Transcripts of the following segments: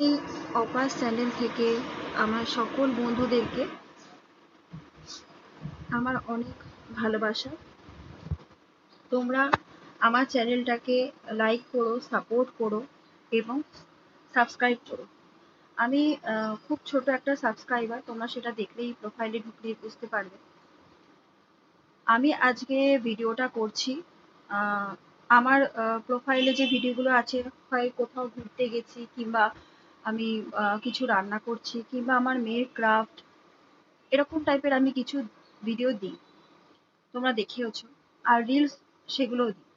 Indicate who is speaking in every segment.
Speaker 1: এই অপার চ্যানেল থেকে আমার সকল বন্ধুদেরকে আমার অনেক ভালোবাসা। তোমরা আমার চ্যানেলটাকে লাইক করো সাপোর্ট করো এবং সাবস্ক্রাইব করো। আমি খুব ছোট একটা সাবস্ক্রাইবার তোমরা সেটা দেখলেই প্রোফাইলে ঢুকলেই বুঝতে পারবে। আমি আজকে ভিডিওটা করছি। আমার প্রোফাইলে যে ভিডিওগুলো আছে, হয় কোথাও ঘুরতে গেছি কিংবা আমি কিছু রান্না করছি কিংবা আমার মেয়ের ক্রাফট এরকম টাইপের আমি কিছু ভিডিও দিই। তোমরা দেখেওছো। আর রিলস সেগুলোও দিই।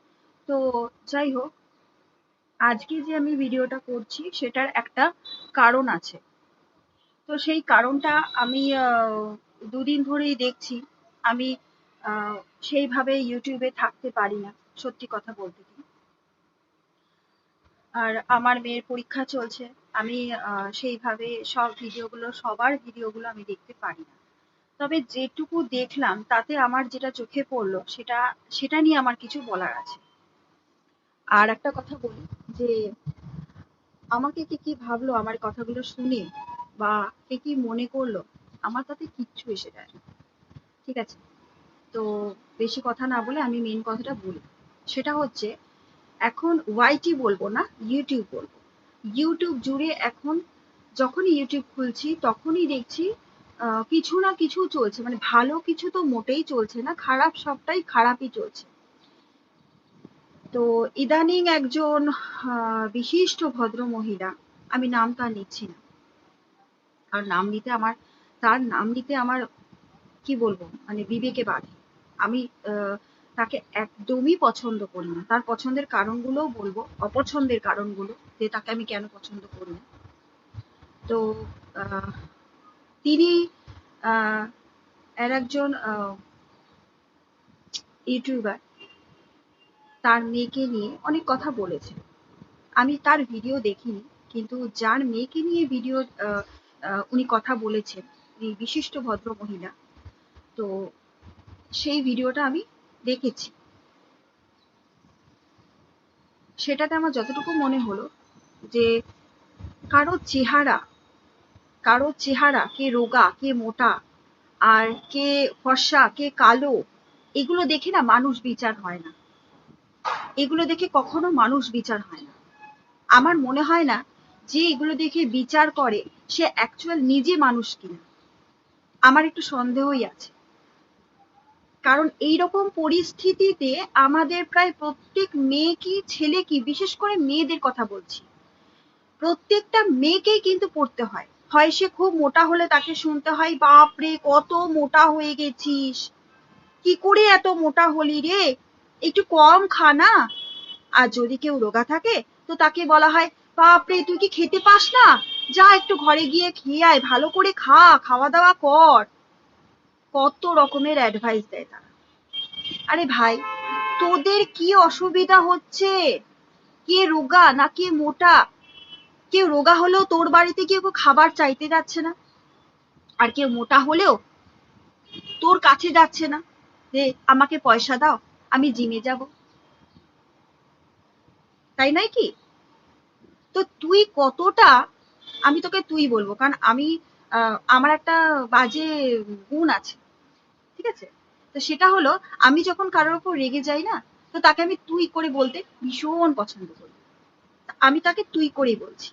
Speaker 1: তো যাই হোক, আজকে যে আমি ভিডিওটা করছি, সেটার একটা কারণ আছে। তো সেই কারণটা আমি দুদিন ধরেই দেখছি। আমি সেইভাবে ইউটিউবে থাকতে পারি না, সত্যি কথা বলতে। আর আমার মেয়ের পরীক্ষা চলছে। আমি সেইভাবে সব ভিডিওগুলো, সবার ভিডিওগুলো আমি দেখতে পারি না। তবে যেটুকু দেখলাম, তাতে আমার যেটা চোখে পড়ল, সেটা সেটা নিয়ে আমার কিছু বলার আছে। আর একটা কথা বলি, যে আমাকে কে কি ভাবলো আমার কথাগুলো শুনে, বা কে কি মনে করল, আমার তাতে কিচ্ছু এসে যায় ঠিক আছে? তো বেশি কথা না বলে আমি মেন কথাটা বলি। সেটা হচ্ছে এখন ওয়াইটি বলব না ইউটিউব বলব। ইউটিউব জুড়ে এখন যখনই ইউটিউব খুলছি তখনই দেখছি কিছু না কিছু চলছে। মানে ভালো কিছু তো মোটেই চলছে না খারাপ সবটাই খারাপই চলছে। তো ইদানিং একজন বিশিষ্ট ভদ্র মহিলা আমি নাম তার নিচ্ছি না। আর নাম নিতে আমার তার নাম নিতে আমার কি বলব মানে বিবেকে বাধে। আমি আহ, তাকে একদমই পছন্দ করি না। তার পছন্দের কারণগুলোও বলব, অপছন্দের কারণগুলো, যে তাকে আমি কেন পছন্দ করি না। তো তিনি আর একজন ইউটিউবার, তার মেয়েকে নিয়ে অনেক কথা বলেছে আমি তার ভিডিও দেখিনি, কিন্তু যার মেয়েকে নিয়ে ভিডিও উনি কথা বলেছেন বিশিষ্ট ভদ্র মহিলা তো সেই ভিডিওটা আমি দেখেছি। সেটাতে আমার যতটুকু মনে হলো যে, কারও চেহারা কারও চেহারা কে রোগা, কে মোটা আর কে ফর্সা, কে কালো, এগুলো দেখে না মানুষ বিচার হয় না। এগুলো দেখে কখনো মানুষ বিচার হয় না। আমার মনে হয় না যে এগুলো দেখে বিচার করে সে অ্যাকচুয়াল নিজে মানুষ কিনা। আমার একটু সন্দেহই আছে। কারণ এইরকম পরিস্থিতিতে আমাদের প্রায় প্রত্যেক মেয়ে কি ছেলে কি বিশেষ করে মেয়েদের কথা বলছি, প্রত্যেকটা মেয়েকেই কিন্তু পড়তে হয়। হয় সে খুব মোটা হলে তাকে শুনতে হয় বাপরে কত মোটা হয়ে গেছিস, কি করে এত মোটা হলি রে, একটু কম খা না? আর যদি কেউ রোগা থাকে, তো তাকে বলা হয় বাপরে তুই কি খেতে পাস না? যা একটু ঘরে গিয়ে খেয়ে আয়, ভালো করে খা, খাওয়া দাওয়া কর। কত রকমের অ্যাডভাইস দেয় তারা। আরে ভাই, তোদের কি অসুবিধা হচ্ছে? কে রোগা না কে মোটা? কেউ রোগা হলেও তোর বাড়িতে কেউ খাবার চাইতে যাচ্ছে না। আর কেউ মোটা হলেও তোর কাছে যাচ্ছে না। যে, আমাকে পয়সা দাও, আমি জিমে যাব। তাই নয় কি? তো তুই কতটা, আমি তোকে তুই বলব, কারণ আমি আমার একটা বাজে গুণ আছে। আছে তো সেটা হলো, আমি যখন কারোর উপর রেগে যাই না, তো তাকে আমি তুই করে বলতে ভীষণ পছন্দ করি। আমি তাকে তুই করেই বলছি।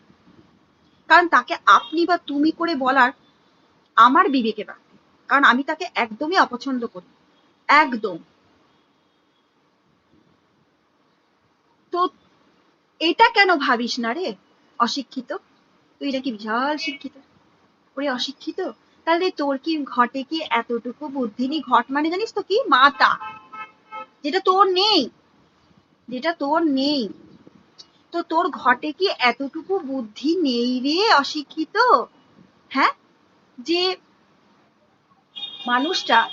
Speaker 1: কারণ তাকে আপনি বা তুমি করে বলার আমার বিবেকে বাধে কারণ আমি তাকে একদমই অপছন্দ করি একদম। তো এটা কেন ভাবিস না রে? অশিক্ষিত? তুই নাকি বিশাল শিক্ষিত? ওরে অশিক্ষিত? তাহলে তোর কি ঘটে কি এতটুকু বুদ্ধি নেই ঘট মানে জানিস তো কি? মাতা। যেটা তোর নেই। যেটা তোর নেই। তো তোর ঘটে কি এতটুকু বুদ্ধি নেই রে অশিক্ষিত? হ্যাঁ? যে মানুষটা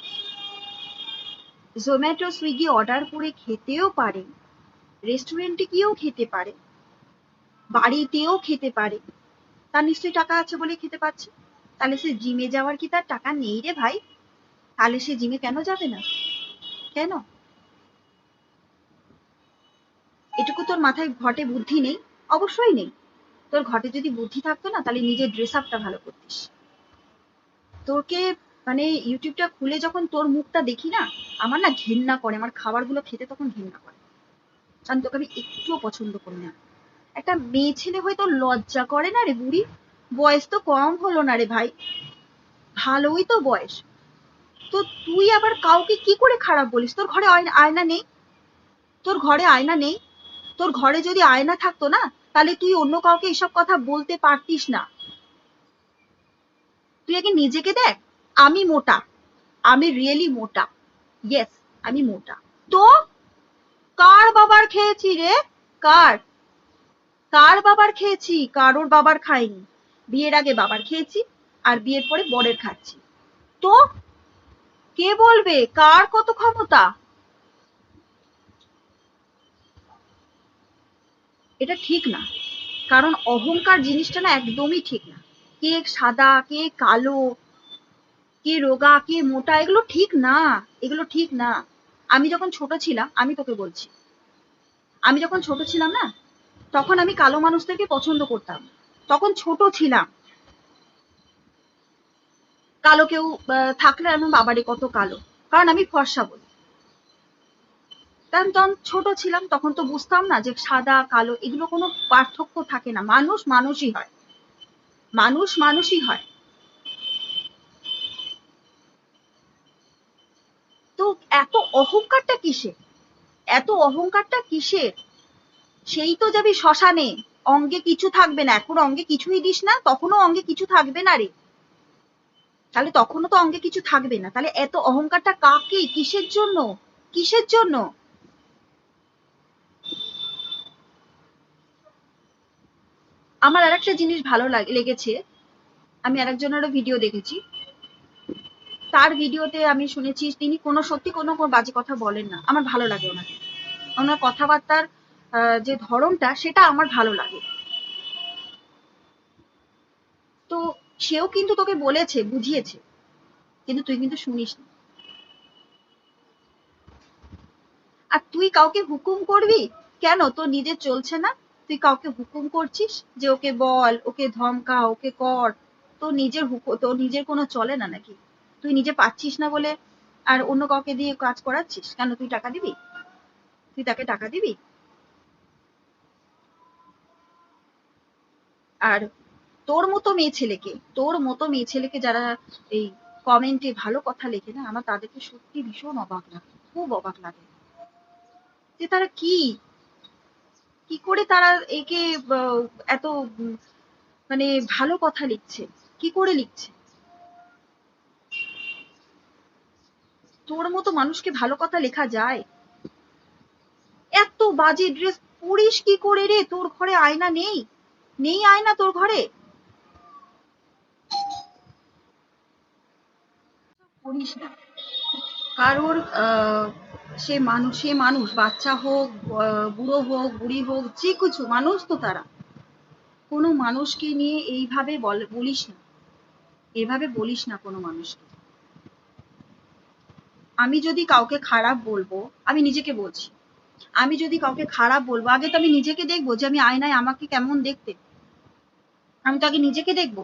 Speaker 1: জোম্যাটো, সুইগি অর্ডার করে খেতেও পারে। রেস্টুরেন্টে গিয়েও খেতে পারে। বাড়িতেও খেতে পারে। তার নিশ্চয়ই টাকা আছে বলে খেতে পাচ্ছে তাহলে সে জিমে যাওয়ার কি তার টাকা নেই রে ভাই? তাহলে সে জিমে কেন যাবে না? কেন? এটুকু তোর মাথায় ঘটে বুদ্ধি নেই? অবশ্যই নেই। তোর ঘটে যদি বুদ্ধি থাকতো না, তাহলে নিজের ড্রেস আপটা ভালো করতিস। তোকে মানে ইউটিউবটা খুলে যখন তোর মুখটা দেখি না, আমার না ঘেন্না করে, আমার খাবারগুলো খেতে তখন ঘেন্না করে। কারণ তোকে আমি একটুও পছন্দ করি না। একটা মেয়ে ছেলে হয়তো লজ্জা করে না রে বুড়ি? বয়স তো কম হলো না রে ভাই। ভালোই তো বয়স। তো তুই আবার কাউকে কি করে খারাপ বলিস? তোর ঘরে আয়না নেই? তোর ঘরে আয়না নেই? তোর ঘরে যদি আয়না থাকতো না, তাহলে তুই অন্য কাউকে এসব কথা বলতে পারতিস না। তুই আগে নিজেকে দেখ, আমি মোটা। আমি রিয়েলি মোটা। ইয়েস আমি মোটা। তো কার বাবার খেয়েছি রে? কার? কার বাবার খেয়েছি? কারোর বাবার খাইনি। বিয়ের আগে বাবার খেয়েছি আর বিয়ের পরে বরের খাচ্ছি। তো কে বলবে? কার কত ক্ষমতা? এটা ঠিক না। কারণ অহংকার জিনিসটা না একদমই ঠিক না। কে সাদা, কে কালো, কে রোগা, কে মোটা, এগুলো ঠিক না। এগুলো ঠিক না। আমি যখন ছোট ছিলাম, আমি তোকে বলছি। আমি যখন ছোট ছিলাম না, তখন আমি কালো মানুষদেরকে পছন্দ করতাম। তখন ছোট ছিলাম। কালো কেউ থাকলে আমি বাবারে কত কালো, কারণ আমি ফর্সা বলি। তখন ছোট ছিলাম, তখন তো বুঝতাম না যে সাদা, কালো, এগুলো কোনো পার্থক্য থাকে না। মানুষ মানুষই হয়। মানুষ মানুষই হয়। তো এত অহংকারটা কিসের? এত অহংকারটা কিসের? সেই তো যাবি শ্মশানে। অঙ্গে কিছু থাকবে না, এখন অঙ্গে কিছুই দিস না, তখনও অঙ্গে কিছু থাকবে না রে। তাহলে তখনও তো অঙ্গে কিছু থাকবে না। তাহলে এত অহংকারটা কাকে? কিসের জন্য? কিসের জন্য? আমার আর একটা জিনিস ভালো লাগ- লেগেছে। আমি আরেকজনেরও ভিডিও দেখেছি। তার ভিডিওতে আমি শুনেছি, তিনি কোনো সত্যি কোনো বাজে কথা বলেন না। আমার ভালো লাগে ওনাকে। ওনার কথাবার্তার যে ধরনটা, সেটা আমার ভালো লাগে। তো সেও কিন্তু তোকে বলেছে, বুঝিয়েছে। কিন্তু তুই কিন্তু শুনিস না আর তুই কাউকে হুকুম করবি? কেন? তোর নিজে চলছে না? তুই কাউকে হুকুম করছিস যে ওকে বল, ওকে ধমকা, ওকে কর? তোর নিজের হুকুম তোর নিজের কোনো চলে না নাকি? তুই নিজে পাচ্ছিস না বলে আর অন্য কাউকে দিয়ে কাজ করাচ্ছিস? কেন? তুই টাকা দিবি? তুই তাকে টাকা দিবি? আর তোর মতো মেয়ে ছেলেকে, তোর মতো মেয়ে ছেলেকে যারা এই কমেন্টে ভালো কথা লেখে না, আমার তাদেরকে সত্যি ভীষণ অবাক লাগে, খুব অবাক লাগে। যে তারা কি? কি করে তারা একে এত মানে ভালো কথা লিখছে? কি করে লিখছে? তোর মতো মানুষকে ভালো কথা লেখা যায়? এত বাজে ড্রেস পরিস কি করে রে? তোর ঘরে আয়না নেই? নেই আয়না তোর ঘরে। করিস না। কারোর সে মানুষ সে মানুষ, বাচ্চা হোক বুড়ো হোক, বুড়ি হোক, যে কিছু, মানুষ তো তারা। কোনো মানুষকে নিয়ে এইভাবে বলিস না। এভাবে বলিস না কোনো মানুষকে। আমি যদি কাউকে খারাপ বলব, আমি নিজেকে বলছি। আমি যদি কাউকে খারাপ বলব, আগে তো আমি নিজেকে দেখব যে আমি আয়নায় আমাকে কেমন দেখতে। আমি তো আগে নিজেকে দেখব।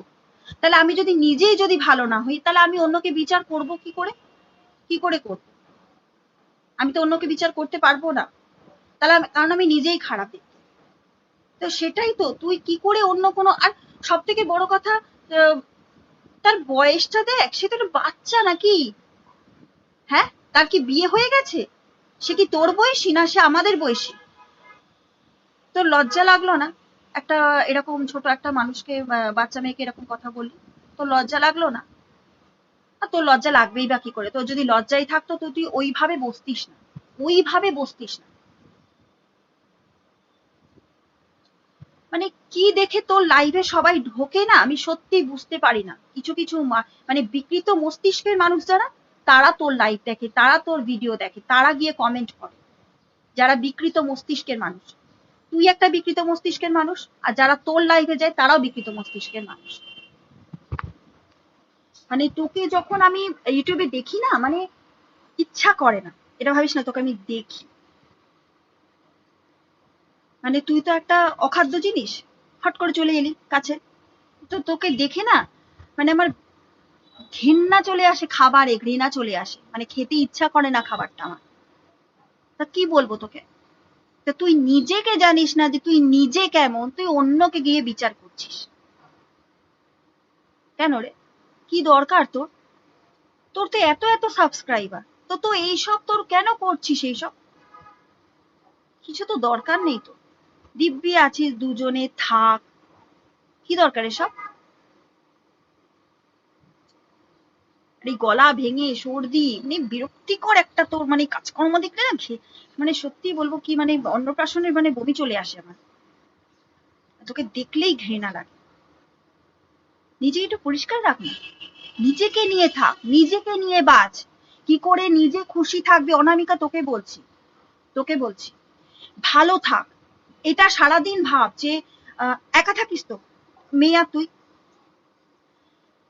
Speaker 1: তাহলে আমি যদি নিজেই যদি ভালো না হই, তাহলে আমি অন্যকে বিচার করব কি করে? কি করে করব? আমি তো অন্যকে বিচার করতে পারব না। তাহলে কারণ আমি নিজেই খারাপ তো সেটাই তো, তুই কি করে অন্য কোনো, আর সব থেকে বড় কথা তার বয়সটা দেখ, সে তো বাচ্চা নাকি? হ্যাঁ? তার কি বিয়ে হয়ে গেছে? সে কি তোর বয়সী না সে আমাদের বয়সী? তোর লজ্জা লাগল না? একটা এরকম ছোট একটা মানুষকে বাচ্চা মেয়েকে এরকম কথা বললি তোর লজ্জা লাগল না? আর তোর লজ্জা লাগবেই বা কি করে? তোর যদি লজ্জাই থাকতো, তো তুই ওইভাবে বসতিস না। ওইভাবে বসতিস না। মানে কি দেখে তোর লাইভে সবাই ঢোকে না, আমি সত্যি বুঝতে পারি না। কিছু কিছু মানে বিকৃত মস্তিষ্কের মানুষ যারা, তারা তোর লাইভ দেখে, তারা তোর ভিডিও দেখে, তারা গিয়ে কমেন্ট করে। যারা বিকৃত মস্তিষ্কের মানুষ। তুই একটা বিকৃত মস্তিষ্কের মানুষ, আর যারা তোর লাইভে যায়, তারাও বিকৃত মস্তিষ্কের মানুষ। মানে তোকে যখন আমি ইউটিউবে দেখি না মানে ইচ্ছা করে না। এটা ভাবিস না, তোকে আমি দেখি। মানে তুই তো একটা অখাদ্য জিনিস, হট করে চলে এলি কাছে। তো তোকে দেখে না মানে আমার ঘৃণা চলে আসে খাবারে, ঘৃণা চলে আসে। মানে খেতে ইচ্ছা করে না খাবারটা আমার। তা কি বলব তোকে? তা তুই নিজেকে জানিস না যে তুই নিজে কেমন? তুই অন্যকে গিয়ে বিচার করছিস। কেন রে? কি দরকার তোর? তোর তো এত এত সাবস্ক্রাইবার তো তো এইসব তোর কেন করছিস এইসব? কিছু তো দরকার নেই তো দিব্যি আছিস দুজনে, থাক। কি দরকার এসব? এই গলা ভেঙে, সর্দি মানে বিরক্তিকর একটা তোর মানে কাজকর্ম দেখলে না মানে সত্যি বলব কি মানে অন্নপ্রাশনের মানে বমি চলে আসে আমার। তোকে দেখলেই ঘৃণা লাগে। নিজে একটু পরিষ্কার রাখ না। নিজেকে নিয়ে থাক, নিজেকে নিয়ে বাঁচ কি করে নিজে খুশি থাকবে, অনামিকা তোকে বলছি। তোকে বলছি, ভালো থাক। এটা সারাদিন ভাব যে একা থাকিস তো, মেয়া তুই।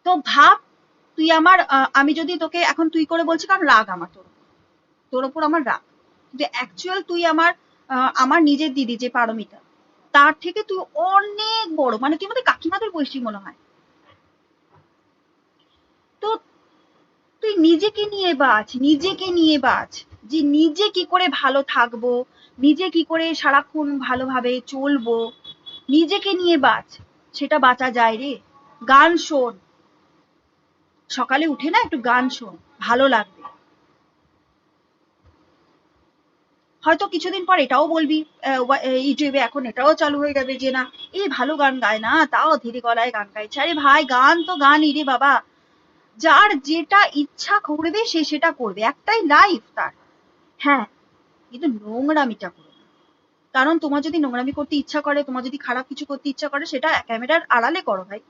Speaker 1: তো ভাব তুই আমার আমি যদি তোকে এখন তুই করে বলছি, কারণ রাগ আমার তোর। তোর ওপর আমার রাগ। কিন্তু অ্যাকচুয়াল তুই আমার আমার নিজের দিদি, যে পারমিতা, তার থেকে তুই অনেক বড়। মানে তুই আমাদের কাকিমাদের বয়সী মনে হয়। তো তুই নিজেকে নিয়ে বাঁচ নিজেকে নিয়ে বাঁচ যে নিজে কি করে ভালো থাকব, নিজে কি করে সারাক্ষণ ভালোভাবে চলবো, নিজেকে নিয়ে বাঁচ সেটা বাঁচা যায় রে। গান শোন। সকালে উঠে না একটু গান শোন, ভালো লাগবে। হয়তো কিছুদিন পর এটাও বলবি ইউটিউবে এখন এটাও চালু হয়ে যাবে যে না এই ভালো গান গায় না, তাও ধীরে গলায় গান গাইছে আরে ভাই, গান তো গানই রে বাবা। যার যেটা ইচ্ছা করবে, সে সেটা করবে। একটাই লাইফ তার। হ্যাঁ কিন্তু নোংরামিটা করো না। কারণ তোমার যদি নোংরামি করতে ইচ্ছা করে, তোমার যদি খারাপ কিছু করতে ইচ্ছা করে, সেটা ক্যামেরার আড়ালে করো ভাই।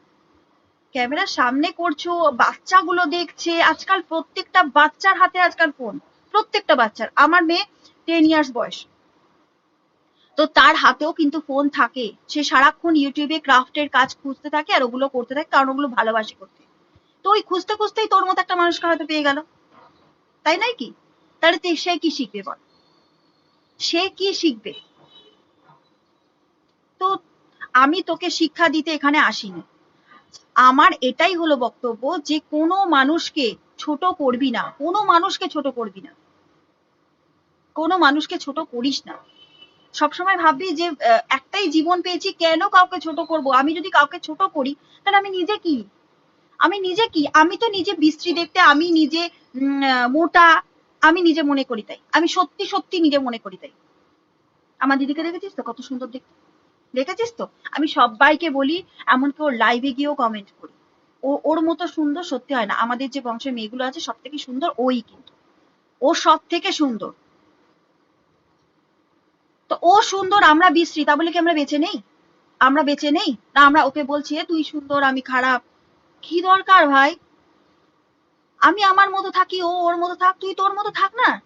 Speaker 1: ক্যামেরার সামনে করছ, বাচ্চাগুলো দেখছে, আজকাল প্রত্যেকটা বাচ্চার হাতে আজকাল ফোন প্রত্যেকটা বাচ্চার। আমার মেয়ে টেন ইয়ার্স বয়স। তো তার হাতেও কিন্তু ফোন থাকে। সে সারাক্ষণ ইউটিউবে ক্রাফটের কাজ খুঁজতে থাকে আর ওগুলো করতে থাকে, কারণ ওগুলো ভালোবাসে করতে। তো ওই খুঁজতে খুঁজতেই তোর মতো একটা মানুষকে হয়তো পেয়ে গেল। তাই নয় কি? তাহলে সে কি শিখবে বল? সে কি শিখবে? তো আমি তোকে শিক্ষা দিতে এখানে আসিনি। আমার এটাই হলো বক্তব্য যে কোনো মানুষকে ছোট করবি না, কোনো মানুষকে ছোট করবি না। কোনো মানুষকে ছোট করিস না। সবসময় ভাববি যে একটাই জীবন পেয়েছি, কেন কাউকে ছোট করব? আমি যদি কাউকে ছোট করি, তাহলে আমি নিজে কি? আমি নিজে কি? আমি তো নিজে বিশ্রী দেখতে, আমি নিজে মোটা, আমি নিজে মনে করি তাই। আমি সত্যি সত্যি নিজে মনে করি তাই। আমার দিদিকে দেখেছিস তো? কত সুন্দর দেখতে। দেখেছিস তো? আমি সবাইকে বলি, এমনকি ওর লাইভে গিয়েও কমেন্ট করি। ও, ওর মতো সুন্দর সত্যি হয় না। আমাদের যে বংশের মেয়েগুলো আছে সব থেকে সুন্দর ওই কিন্তু। ও সব থেকে সুন্দর। তো ও সুন্দর, আমরা বিশ্রী, তা বলে কি আমরা বেঁচে নেই? আমরা বেঁচে নেই? না, আমরা ওকে বলছি তুই সুন্দর, আমি খারাপ। কি দরকার ভাই? আমি আমার মতো থাকি, ও ওর মতো থাক, তুই তোর মতো থাক না।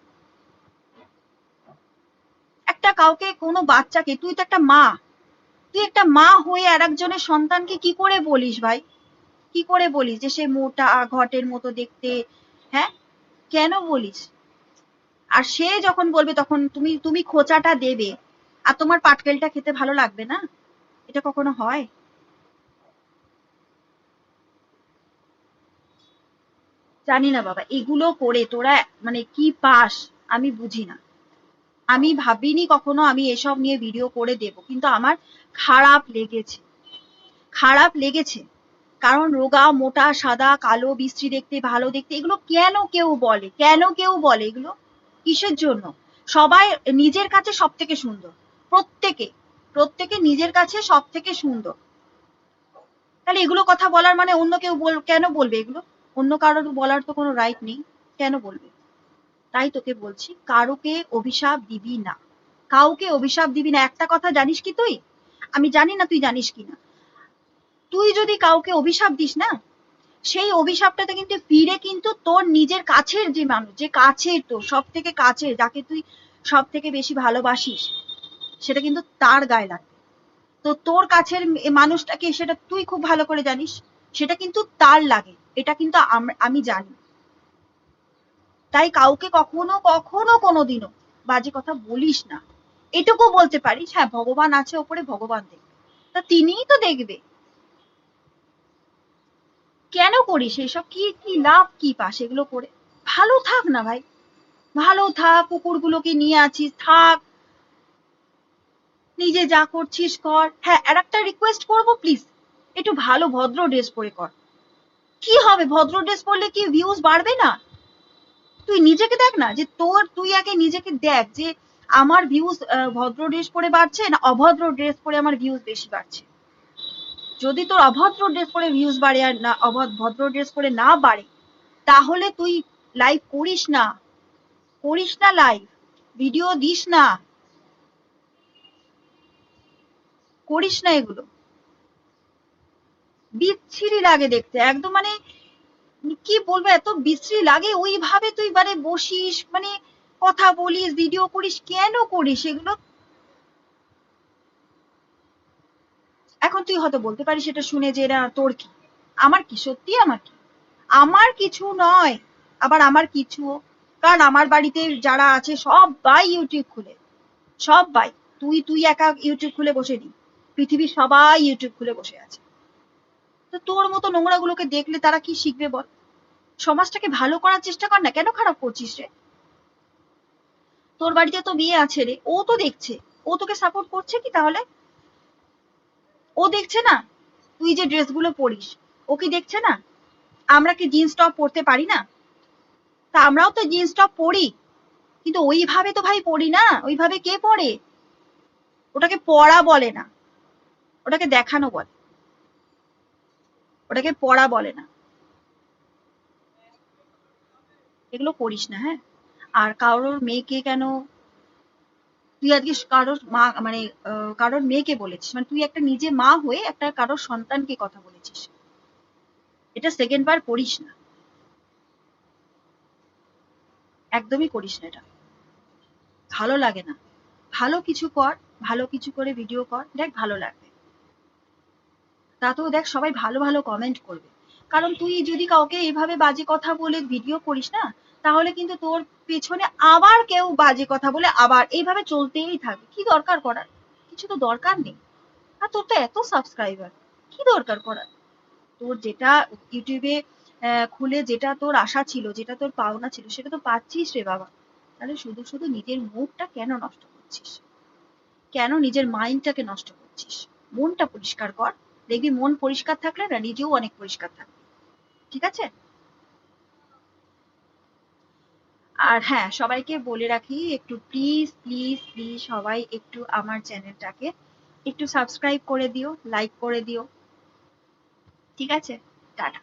Speaker 1: একটা কাউকে, কোনো বাচ্চাকে, তুই তো একটা মা তুই একটা মা হয়ে আর একজনের সন্তানকে কি করে বলিস ভাই? কি করে বলিস যে সে মোটা, ঘটের মতো দেখতে? হ্যাঁ? কেন বলিস? আর সে যখন বলবে তখন তুমি তুমি খোঁচাটা দেবে। আর তোমার পাটকেলটা খেতে ভালো লাগবে না? এটা কখনো হয়? জানি না বাবা, এগুলো করে তোরা মানে কি পাস আমি বুঝি না। আমি ভাবিনি কখনো আমি এসব নিয়ে ভিডিও করে দেব, কিন্তু আমার খারাপ লেগেছে। খারাপ লেগেছে। কারণ রোগা, মোটা, সাদা, কালো, বিশ্রী দেখতে, ভালো দেখতে, এগুলো কেন কেউ বলে? কেন কেউ বলে এগুলো? কিসের জন্য? সবাই নিজের কাছে সব থেকে সুন্দর। প্রত্যেকে। প্রত্যেকে নিজের কাছে সব থেকে সুন্দর। তাহলে এগুলো কথা বলার মানে অন্য কেউ কেন বলবে এগুলো? অন্য কারোর বলার তো কোনো রাইট নেই। কেন বলবে? তাই তোকে বলছি, কারোকে অভিশাপ দিবি না। কাউকে অভিশাপ দিবি না। একটা কথা জানিস কি তুই? আমি জানি না তুই জানিস কি না। তুই যদি কাউকে অভিশাপ দিস না, সেই অভিশাপটাতে কিন্তু ফিরে কিন্তু তোর নিজের কাছের যে মানুষ, যে কাছের তোর সব থেকে কাছের, যাকে তুই সব থেকে বেশি ভালোবাসিস, সেটা কিন্তু তার গায়ে লাগবে। তো তোর কাছের মানুষটাকে সেটা তুই খুব ভালো করে জানিস, সেটা কিন্তু তার লাগে। এটা কিন্তু আমি জানি। তাই কাউকে কখনো কখনো কোনোদিনও বাজে কথা বলিস না। এটুকু বলতে পারিস হ্যাঁ ভগবান আছে ওপরে ভগবান দেখবে। তা তিনিই তো দেখবে। কেন করিস এসব? কি কি লাভ, কি পাস এগুলো করে? ভালো থাক না ভাই। ভালো থাক, কুকুরগুলোকে নিয়ে আছিস, থাক। নিজে যা করছিস কর। হ্যাঁ আর একটা রিকোয়েস্ট করব প্লিজ একটু ভালো ভদ্র ড্রেস পরে কর। কি হবে? ভদ্র ড্রেস পরলে কি ভিউজ বাড়বে না? তুই নিজেকে দেখ না যে তোর, তুই আগে নিজেকে দেখ যে আমার ভিউজ ভদ্র ড্রেস পরে বাড়ছে না অভদ্র ড্রেস পরে আমার ভিউজ বেশি বাড়ছে। যদি তোর অভদ্র ড্রেস পরে ভিউজ বাড়ে আর না ভদ্র ড্রেস পরে না বাড়ে, তাহলে তুই লাইভ করিস না। করিস না লাইভ ভিডিও দিস না। করিস না এগুলো। বিচ্ছিরি লাগে দেখতে। একদম মানে কি বলব, এত বিশ্রী লাগে। ওইভাবে তুই মানে বসিস মানে কথা বলিস ভিডিও করিস, কেন করিস এগুলো? এখন তুই হয়তো বলতে পারিস এটা শুনে যে এরা তোর কি? আমার কি? সত্যি আমার কি? আমার কিছু নয়, আবার আমার কিছু। কারণ আমার বাড়িতে যারা আছে সবাই ইউটিউব খুলে। সবাই তুই তুই একা ইউটিউব খুলে বসে নি পৃথিবীর সবাই ইউটিউব খুলে বসে আছে। তো তোর মতো নোংরা গুলোকে দেখলে তারা কি শিখবে বল? সমাজটাকে ভালো করার চেষ্টা কর না, কেন খারাপ করছিস রে? তোর বাড়িতে তো বিয়ে আছে রে, ও তো দেখছে। ও তোকে সাপোর্ট করছে কি তাহলে? ও দেখছে না তুই যে ড্রেসগুলো পরিস, ও কি দেখছে না? আমরা কি জিন্স টপ পরতে পারি না? তা আমরাও তো জিন্স টপ পরি, কিন্তু ওইভাবে তো ভাই পড়ি না, ওইভাবে কে পড়ে ওটাকে পড়া বলে না, ওটাকে দেখানো বলে। ওটাকে পড়া বলে না। এগুলো করিস না হ্যাঁ? আর কারোর মেয়েকে কেন তুই আজকে কারোর মা মানে কারোর মেয়েকে বলেছিস। মানে তুই একটা নিজে মা হয়ে একটা কারোর সন্তানকে কথা বলেছিস। এটা সেকেন্ড বার করিস না। একদমই করিস না এটা। ভালো লাগে না। ভালো কিছু কর, ভালো কিছু করে ভিডিও কর, দেখ ভালো লাগবে। তাতেও দেখ সবাই ভালো ভালো কমেন্ট করবে। কারণ তুই যদি কাউকে এভাবে বাজে কথা বলে ভিডিও করিস না, তাহলে কিন্তু তোর পেছনে আবার কেউ বাজে কথা বলে আবার এইভাবে চলতেই থাকবে। কি দরকার করার? কিছু তো দরকার নেই। আর তোর তো এত সাবস্ক্রাইবার কি দরকার করার? তোর যেটা ইউটিউবে খুলে যেটা তোর আশা ছিল, যেটা তোর পাওনা ছিল, সেটা তো পাচ্ছিস রে বাবা। তাহলে শুধু শুধু নিজের মুখটা কেন নষ্ট করছিস? কেন নিজের মাইন্ডটাকে নষ্ট করছিস? মনটা পরিষ্কার কর। দেখবি মন পরিষ্কার থাকলে না নিজেও অনেক পরিষ্কার থাকবে। ঠিক আছে? আর হ্যাঁ সবাইকে বলে রাখি, একটু প্লিজ প্লিজ প্লিজ সবাই একটু আমার চ্যানেলটাকে একটু সাবস্ক্রাইব করে দিও লাইক করে দিও। ঠিক আছে? টাটা।